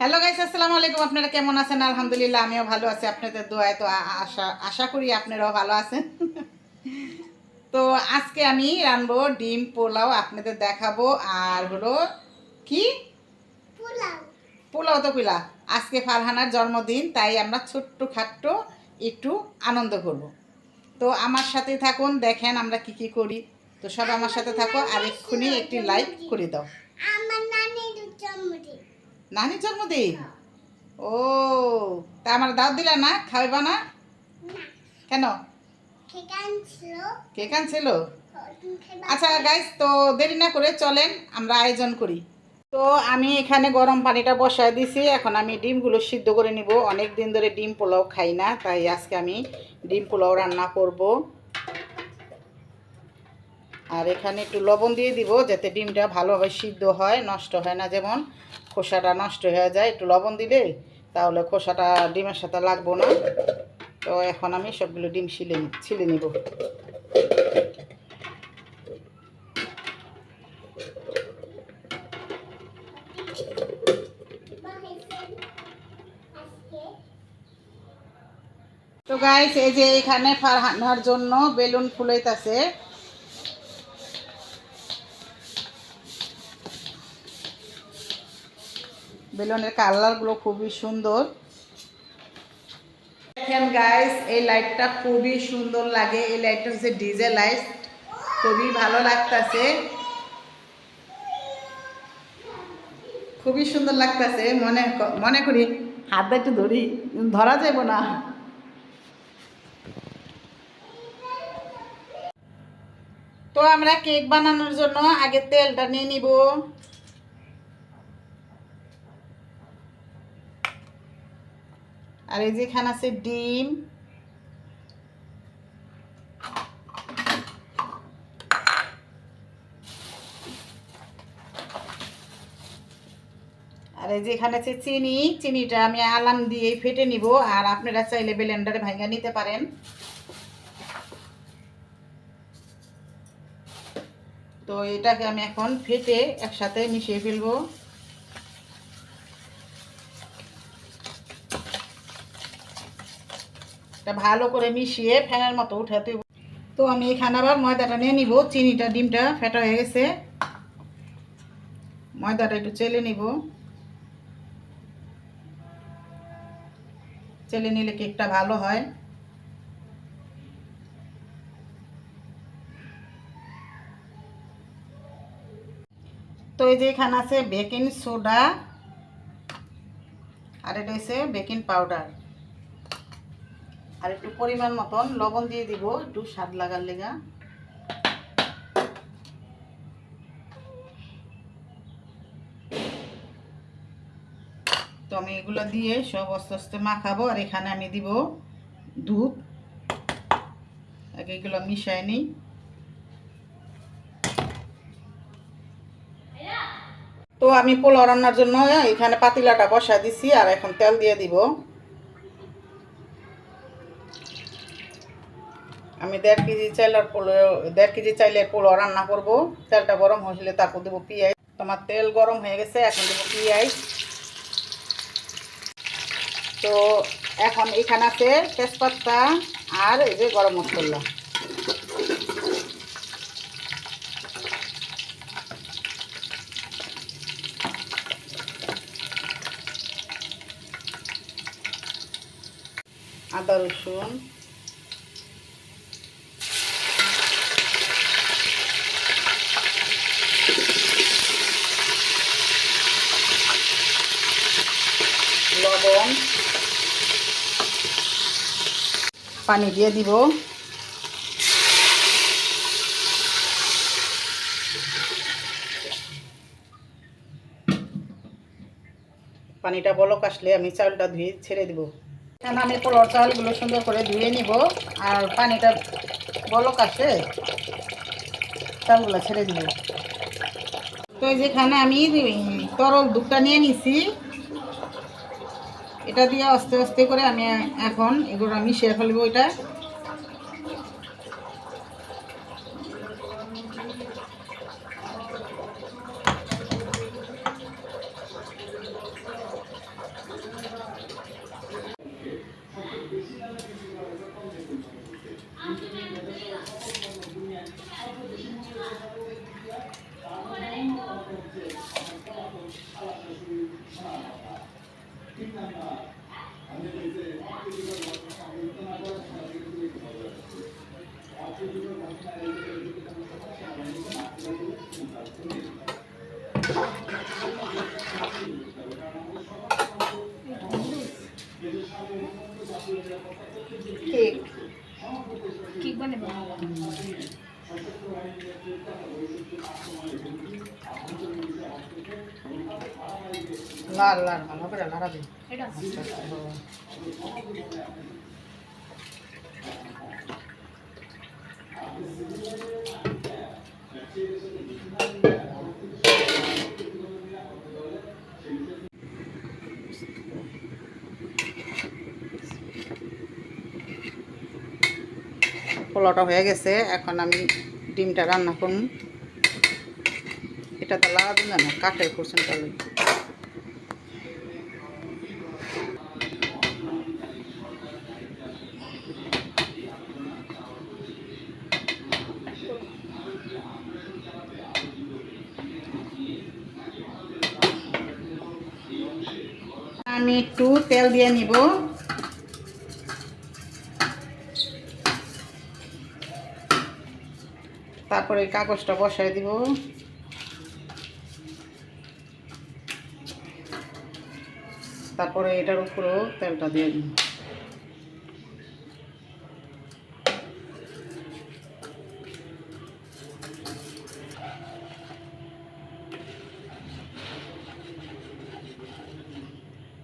Hello guys আসসালামু আলাইকুম। আপনারা কেমন আছেন? আলহামদুলিল্লাহ আমিও ভালো আছি। আপনাদের দোয়ায় তো আশা আশা করি আপনারাও ভালো আছেন। তো আজকে আমি রানবো ডিম পোলাও আপনাদের দেখাবো। আর হলো কি? পোলাও। পোলাও তো পিলা আজকে ফারহানার জন্মদিন তাই আমরা ছোট্ট খাট্ট একটু আনন্দ করব। তো আমার সাথে থাকুন দেখেন আমরা কি কি করি। তো সব আমার সাথে থাকো আর এক্ষুনি একটি লাইক করে দাও। নানির জন্মদিন? ও তা আমার দাও দিলা না? খাওয়াবা না? না। কেন? ছিল কেক আনছিল? তুমি আচ্ছা গাইস তো দেরি না করে চলেন আমরা আয়োজন করি। তো আমি এখানে গরম পানিটা বসায় দিছি এখন আমি ডিমগুলো সিদ্ধ করে নিব। অনেক দিন ধরে ডিম পোলাও খাই না তাই আজকে আমি ডিম পোলাও রান্না করব। আর এখানে একটু লবণ দিয়ে দিব যাতে ডিমটা ভালোভাবে সিদ্ধ হয়, নষ্ট হয় না। যেমন খোসাটা নষ্ট হয়ে যায়, একটু লবণ দিলে তাহলে খোসাটা ডিমের সাথে লাগবো না। তো এখন আমি সবগুলো ডিম ছিলে ছিলে নিব। তো গাইস এই যে এখানে ফারহানার জন্য বেলুন ফুলাইতাছে। বেলুনের কালারগুলো খুবই সুন্দর। দেখেন গাইস এই লাইটটা খুবই সুন্দর লাগে। এই লাইটটা হচ্ছে ডিজে লাইট খুবই ভালো লাগতাছে। খুবই সুন্দর লাগতাছে। মনে মনে করি হাতটা একটু ধরি, ধরা যাব না। তো আমরা কেক বানানোর জন্য আগে তেলটা নিয়ে নিব। আর এই যেখানে আছে ডিম। আর এই যে এখানে আছে চিনি। চিনিটা আমি আলাম দিয়ে ফেটে নিব, আর আপনারা চাইলে ব্লেন্ডারে ভাঙা নিতে পারেন। তো এটাকে আমি এখন ফেটে একসাথে মিশিয়ে ফেলব। এটা ভালো করে মিশিয়ে ফ্যানের মতো উঠাতে। তো আমি এখানে আবার ময়দাটা নিয়ে নিব, চিনিটা, ডিমটা ফেটা হয়ে গেছে। ময়দাটা একটু চেলে নিব। চেলে নিলে কেকটা ভালো হয়। তো এই যে এখানে আছে বেকিং সোডা, আর এটা হচ্ছে বেকিং পাউডার। আর একটু পরিমাণ মতন লবণ দিয়ে দিব, একটু স্বাদ লাগার লেগা। তো আমি এগুলো দিয়ে সব আস্তে আস্তে মাখাবো, আর এখানে আমি দিব দুধ। আগে এগুলো মিশাই নিই। তো আমি পোলাও রান্নার জন্য এখানে পাতিলাটা বসা দিছি, আর এখন তেল দিয়ে দিব। আমি দেড় কেজি চাইলের পোলাও দেড় কেজি চাইলের পোলাও রান্না করব। তেলটা গরম হয়েছিল, তারপর দেবো পেঁয়াজ। তোমার তেল গরম হয়ে গেছে, এখন দেবো পেঁয়াজ। তো এখন এখানে আছে তেজপাতা আর এই যে গরম মশলা। আদা রসুন লবণ পানি দিয়ে দিব। পানিটা বলক আসলে আমি চাউলটা ধুয়ে ছেড়ে দিব। এখানে আমি পোলার চাউলগুলো সুন্দর করে ধুয়ে নিব। আর পানিটা বলক আসে চাউলগুলো ছেড়ে দিব। তো যেখানে আমি তরল দুধটা নিয়ে নিছি এটা দিয়ে আস্তে আস্তে করে আমি এখন এগুলো আমি মিশিয়ে ফেলব এটা কেক। কি বানাবো। লাল লাল ভালো করে লাগাবে এটা। পোলাওটা হয়ে গেছে, এখন আমি ডিমটা রান্না করুন এটা তো লাগা দিন না, কাঠের করছেন তাহলে আমি একটু তেল দিয়ে নিব তারপরে কাগজটা বসায় দিব। তারপরে এটার উপরেও তেলটা দিয়ে দিব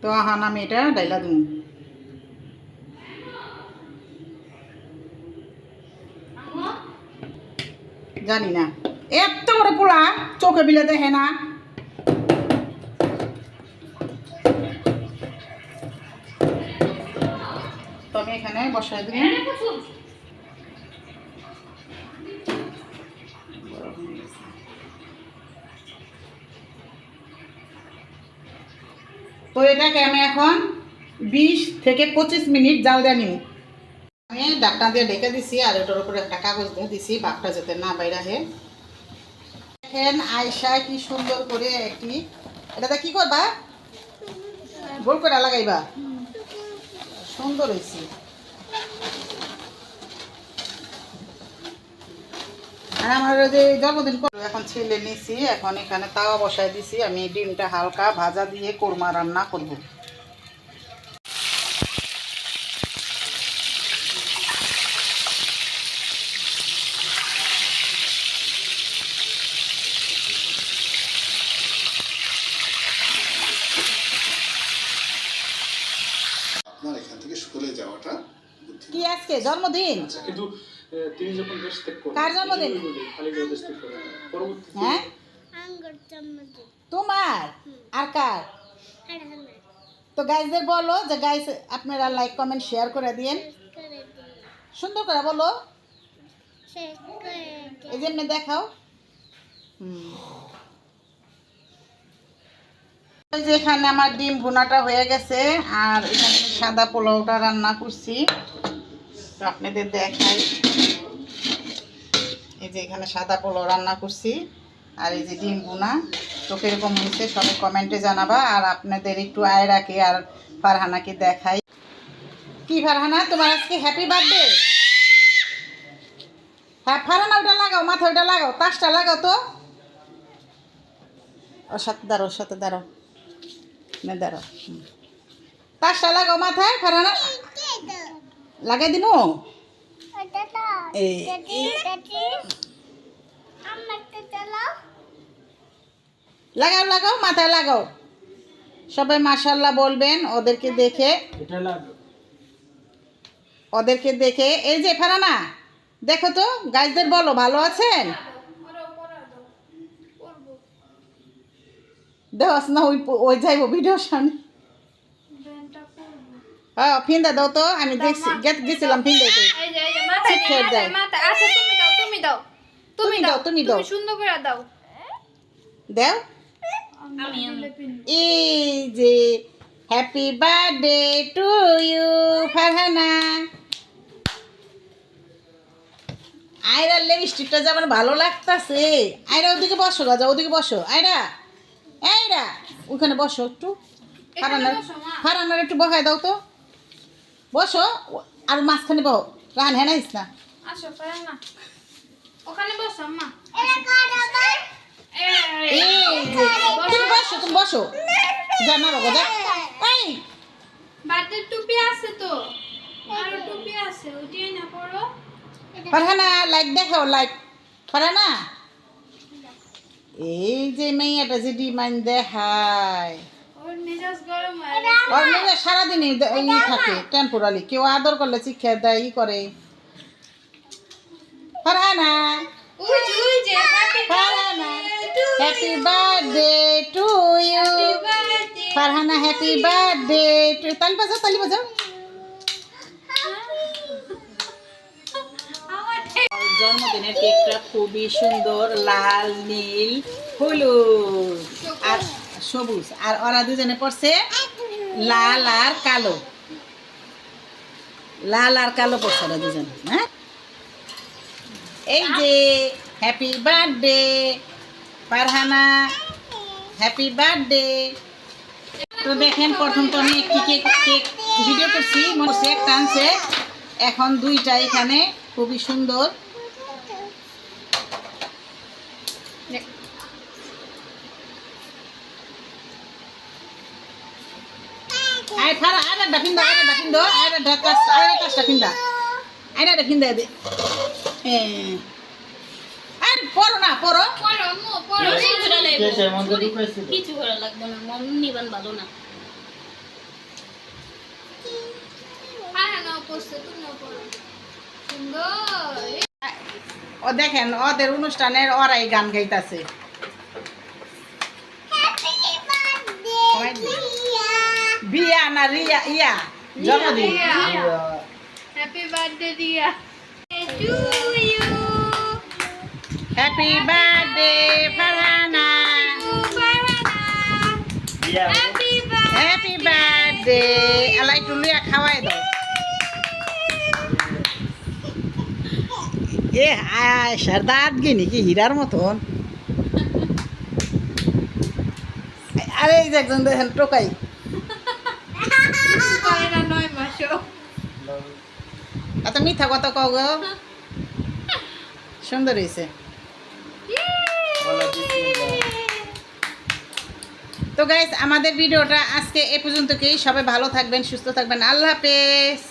তো আহান আমি এটা, ডাইলা দিন জানি না। এত বড় পোলা, চোখে বিলে দেখে না। তো আমি এখানে বসাই দিই এটাকে আমি এখন বিশ থেকে পঁচিশ মিনিট জাল দিয়ে নিব। আমি ডাক্তার দিয়ে ডেকে দিছি আর এটার উপরে একটা কাগজ দিয়ে দিছি ভাবটা যাতে না বাইরে হে দেখেন আয়সা কি সুন্দর করে একটি, এটাতে কি করবা? গোল করে লাগাইবা। সুন্দর হয়েছে। আর আমার যে জন্মদিন এখন ছেলে নিছি এখন এখানে তাওয়া বসাই দিছি আমি ডিমটা হালকা ভাজা দিয়ে কোরমা রান্না করব। আপনার এখান থেকে স্কুলে যাওয়াটা কি আজকে? জন্মদিন? কিন্তু আহ, তিনি যখন দেশ ত্যাগ করেন কার জন্মদিন? দেশ ত্যাগ করেন পরবর্তীতে হ্যাঁ? আঙ্গুর জন্মদিন। তোমার? আর কার? তো গাইজদের বলো যে গাইজ আপনারা লাইক কমেন্ট শেয়ার করে দিই সুন্দর করে বলো। এই যে এমনি দেখাও। যে এখানে আমার ডিম ভুনাটা হয়ে গেছে আর এখানে সাদা পোলাওটা রান্না করছি। আপনাদের দেখাই। এই যে এখানে সাদা পোলাও রান্না করছি, আর এই যে ডিম ভুনা। তো কীরকম হয়েছে সবাই কমেন্টে জানাবা, আর আপনাদের একটু আয়রাকে আর ফারহানাকে দেখাই। কি ফারহানা, তোমার আজকে হ্যাপি বার্থডে হ্যাঁ ফারানা ওটা লাগাও, মাথা ওটা লাগাও, তাসটা লাগাও তো। ওর সাথে দাঁড়ো ওর সাথে দাঁড়াও। দাঁড়াও তাসটা লাগাও মাথায় ফারানা লাগাই চালাও। লাগাও লাগাও মাথায় লাগাও। সবাই মাশাল্লাহ বলবেন ওদেরকে দেখে। ওদেরকে দেখে। এই যে ফারানা দেখো তো গাইজদের বলো ভালো আছেন? দেওয়াস না ওই ওই যাইবো ভিডিওর সামনে। হ্যাঁ ফিন্দা দাও তো আমি দেখছি গেছিলাম। মাথায় মাথায় আচ্ছা তুমি দাও তুমি দাও তুমি দাও, তুমি দাও। সুন্দর করে দাও। দেও। আমি এই যে happy birthday to you Farhana. Ayra লিপস্টিকটা যে আমার ভালো লাগতাছে। আয়রা ওদিকে বসো রাজা ওদিকে বসো। আয়রা আয়রা ওখানে বসো একটু। ফারানার ফারানার একটু বসায় দাও তো। বসো আর মাঝখানে বহ রান হ্যাঁ নাইস না? আসো না। ওখানে বসো আম্মা। এই, এই যে, তুমি বসো তুমি বসো। যা না বাবা যা। এই। বার্থডে টুপি আছে তো। আরও টুপি আছে ওইটাই না পড়ো। ফারহানা ফারহানা? এই যে মেয়েটা যে ডিমান্ড দেখায়। ওর মেয়ে সারাদিনই ই থাকে টেম্পোরালি কেউ আদর করলে শিক্ষা দেয় ই করে। Farhana. Farhana. Happy birthday to you birthday Farhana happy birthday to তালি বাজাও তালি বাজাও। জন্মদিনের কেকটা খুবই সুন্দর লাল নীল হলুদ। আর সবুজ। আর ওরা দুজনে পড়ছে লাল আর কালো। লাল আর কালো পড়ছে ওরা দুজন হ্যাঁ? এই যে happy birthday Farhana happy birthday তো দেখেন, প্রথম তো আমি একটি কেক কেক ভিডিও করছি মনে হচ্ছে এখন দুইটা এখানে, খুবই সুন্দর। আয় ফারা আরে ডাফিন দা আরে ডাফিন দা আরে ডাকাস আরে কাস ডাফিন দা আরে ডাফিন দা দে আর পড়ো না পড়ো পড়ো মো পড়ো কিছু করা লাগবে না মন নিবান ভালো না। না পড়ছে তুমিও পড়ো। সুন্দর। ও দেখেন ওদের অনুষ্ঠানের ওরাই গান গাইতাছে হ্যাপি বার্থডে বিয়া না রিয়া ইয়া? জন্মদিন? হ্যাপি বার্থডে দিয়া to you happy birthday Farhana happy happy birthday আলাই টুলিয়া খাওয়াই দাও। এ হায় সারদাত গিনি কি হীরার মতন। আরে একজন দেখেন টোকাই করে না নয় মাসও এত মিথ্যা কথা কও গো। সুন্দর হয়েছে তো গাইজ আমাদের ভিডিওটা আজকে এ পর্যন্তকেই। সবাই ভালো থাকবেন, সুস্থ থাকবেন। আল্লাহ হাফেজ।